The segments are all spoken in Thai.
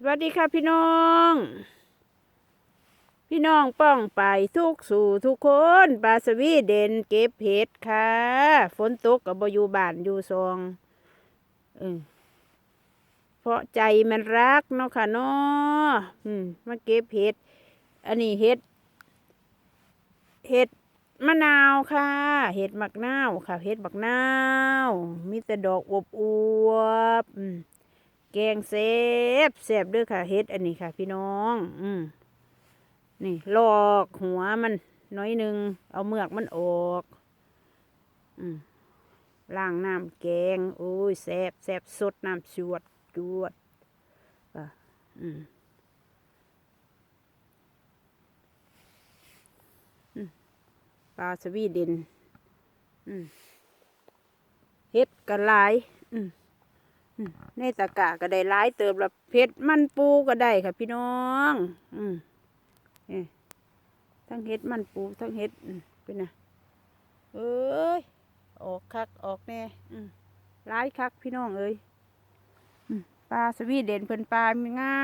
สวัสดีค่ะพี่น้อง พี่น้องป้องไปทุกสู่ทุกคนปลาสวีเด่นเก็บเห็ดค่ะ ฝนตกกับบอยู่บ้านอยู่ซองเออเพราะใจมันรักเนาะค่ะเนาะอืมมาเก็บเห็ด อันนี้เห็ด เห็ดมะนาวค่ะ เห็ดมักนาวค่ะ เห็ดมักนาว มีแต่ดอกอวบอวบอืม แกงเซฟเซฟด้วยค่ะเฮ็ดอันนี้ค่ะ พี่น้อง อืมนี่ ลอกหัวมันน้อยหนึ่งเอาเมือกมันออก อืมล้างน้ำแกงโอ้ยแซบแซบสดน้ำชวดจวดอะอืมอืมปลาสวีเดนอืมเฮ็ดกันหลายอืม ในตะกร้าก็ได้หลายเติบละเพชรมันปูก็ได้ค่ะ พี่น้อง อืมนี่ทั้งเห็ดมันปูทั้งเห็ดเป็นไงเอ้ย ออกคักออกแน่อืมหลายคักพี่น้องเอ้ยอืมปลาสวีเด่นเพิ่นปลางา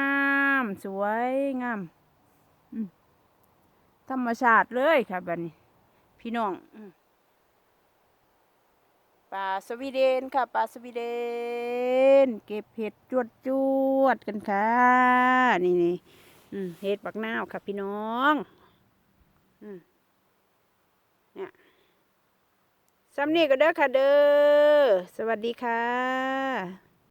ม สวยงามอืมธรรมชาติเลยค่ะบัดนี้ พี่น้องอ ปลาสวีเดนค่ะปลาสวีเดน เก็บเห็ดจวดจวดๆกันค่ะ นี่นี่เห็ดปักนาวค่ะพี่น้องเนี่ยสำนีก็เด้อค่ะเด้อ สวัสดีค่ะ